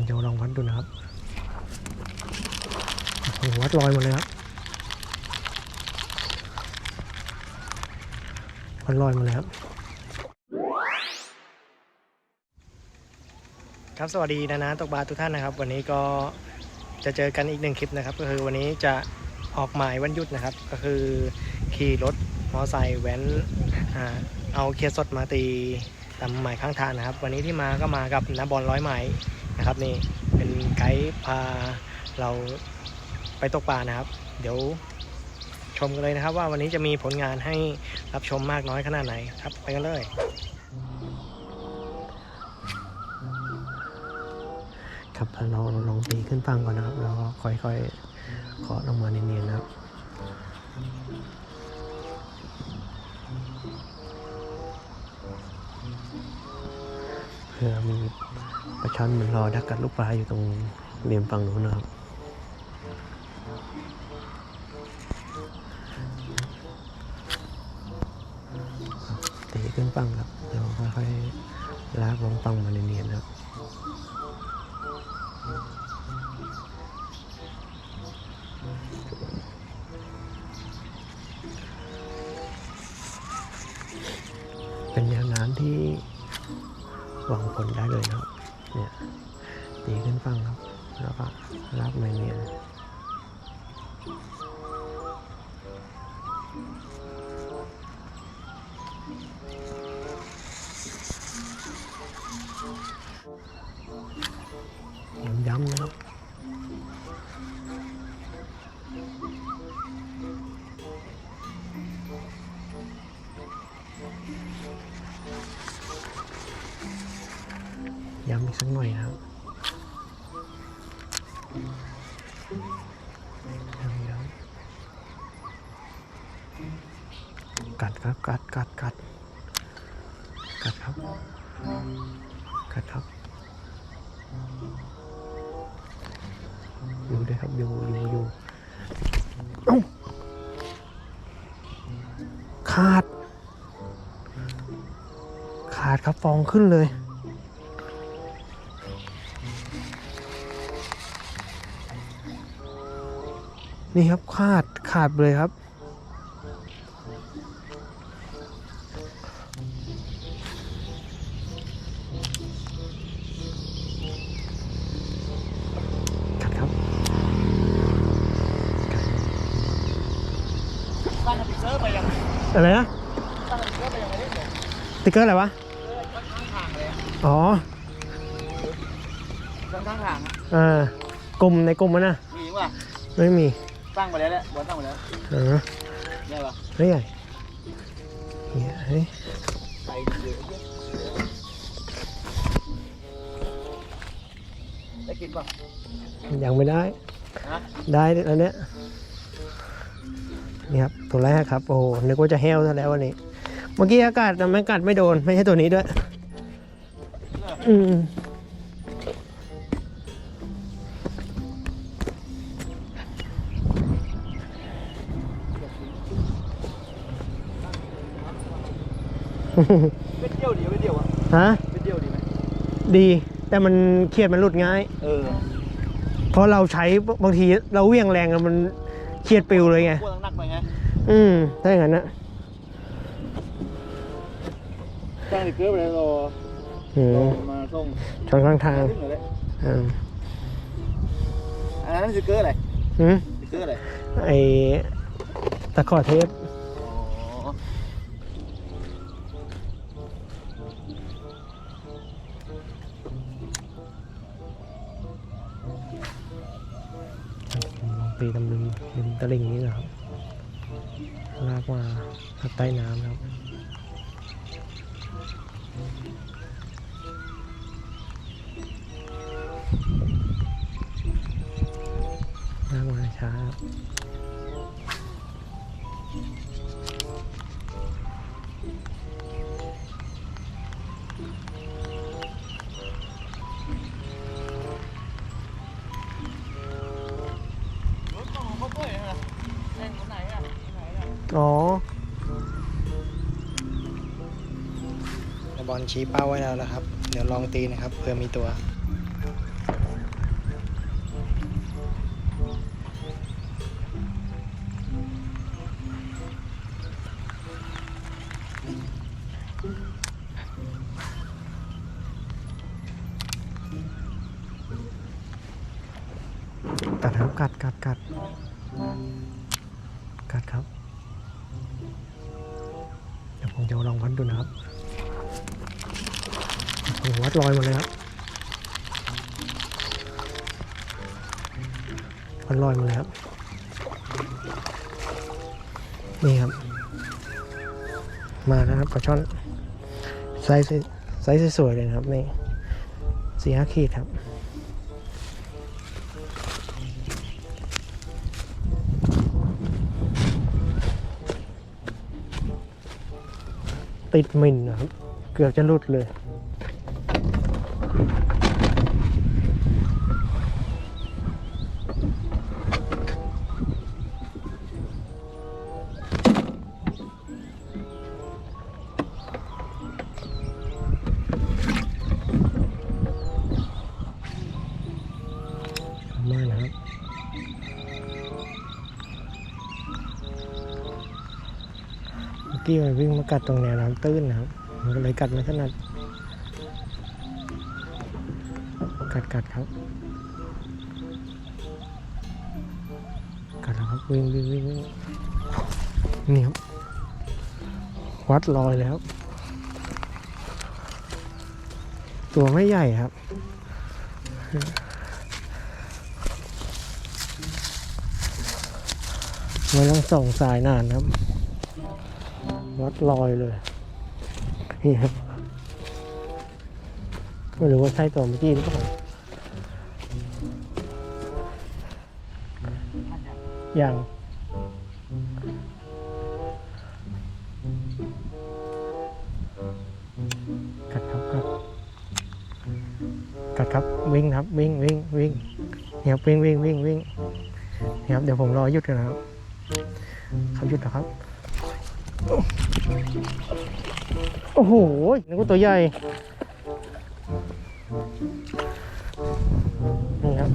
ผมจะลองวัดดูนะครับโอ้โหวัดลอยหมดเลยครับวัดลอยหมดเลยครับครับสวัสดีนะนะตกปลาทุกท่านนะครับ วันนี้ก็จะเจอกันอีกหนึ่งคลิปนะครับ ก็คือวันนี้จะออกหมายวันหยุดนะครับ ก็คือขี่รถมอไซค์แว้นเอาเคลียร์สดมาตีตามหมายข้างทางนะครับ วันนี้ที่มาก็มากับน้าบอลร้อยไหม นะครับนี่เป็นไกด์พาเราไปตกปลานะครับ เดี๋ยวชมกันเลยนะครับ ว่าวันนี้จะมีผลงานให้รับชมมากน้อยขนาดไหนครับไปกันเลยครับเราลองตีขึ้นฟังก่อนนะครับแล้วก็ค่อยๆเคาะลงมาเนียนๆนะครับ เพื่อมีปลาช่อนมันรอดักกัดลูกปลาอยู่ตรงเรียมฝั่งนู้นนะครับตีขึ้นฟังครับเดี๋ยวค่อยๆลากลงฟังมาเนียนๆครับเป็นแนวน้ำที่ หวังผลได้เลยนะครับ เนี่ยตีขึ้นฟังครับ แล้วก็ลากมาเนียนย้ำๆนะครับ สักหน่อยนะครับย้ำย้ำกัดครับกัดกัดกัดกัดครับกัดครับอยู่ด้วยครับอยู่อยู่อยู่เอ้าขาด ขาดครับฟองขึ้นเลย นี่ครับขาดขาดเลยครับ กัดครับตั้งสติ๊กเกอร์ไปยังอะไรนะตั้งสติ๊กเกอร์ไปยังไม่ได้เลยสติ๊กเกอร์อะไรวะข้างทางเลยอ๋อข้างข้างทางอะเออกลุ่มในกลุ่มมันนะมีป่ะไม่มี ตั้งไปแล้วแหละบอลตั้งไปแล้วเออได้ป่ะเฮ้ยใหญ่เนี่ยเฮ้ยไปเยอะได้กินป่ะยังไม่ได้ฮะได้แล้วเนี้ยนี่ครับตัวแรกครับ โอ้โหนึกว่าจะแห้วซะแล้ววันนี้ เมื่อกี้อากาศแต่ไม่กัดไม่โดน ไม่ใช่ตัวนี้ด้วย อืม เป็นเดียวดีเป็นเดียวอะฮะเป็นเดียวดีไหมดีแต่มันเครียดมันหลุดง่าย เออเพราะเราใช้บางทีเราเหวี่ยงแรงอะมันเครียดปิวเลยไงพวกหนักๆไปไงอืมถ้าอย่างนั้นนะตั้งสติ๊กเกอร์ไปแล้วรออืรอมมาส่งช่องข้างทางขึ้นเลยอืมอันนั้นสติ๊กเกอร์อะไรอืมสติ๊กเกอร์อะไรไอตะขอเทป อ๋อ ปีตำลึงริมตลิ่งนี้นะครับ ลากมาพับใต้น้ำครับลากมาช้าครับ อนชี้เป้าไว้แล้วนะครับ เดี๋ยวลองตีนะครับเพื่อมีตัว กัดครับกัดกัดกัดกัดครับ เดี๋ยวผมจะลองวัดดูนะครับ วัดลอยหมดเลยครับวัดลอยหมดเลยครับ นี่ครับ มาแล้วครับปลาช่อนไซส์ไซส์สวยๆเลยครับนี่สี่ห้าขีดครับติดมินนะครับ เกือบจะหลุดเลย กี้มันวิ่งมากัดตรงแนวน้ำตื้นนะครับ มันก็เลยกัดไม่ถนัด กัดกัดครับ กัดแล้วครับวิ่งวิ่งวิ่งวิ่งนี่ครับวัดลอยแล้ว ตัวไม่ใหญ่ครับไม่ต้องส่องสายนานครับ วัดลอยเลยนี่ครับไม่รู้ว่าใช่ตัวเมื่อกี้หรือเปล่าอย่างกัดครับกัดกัดครับวิ่งครับวิ่งวิ่งวิ่งเนี่ยวิ่งวิ่งวิ่งวิ่งเนี่ยครับเดี๋ยวผมรอหยุดกันนะครับเขาหยุดนะครับ โอ้โหนี่ก็ตัวใหญ่ นี่ครับ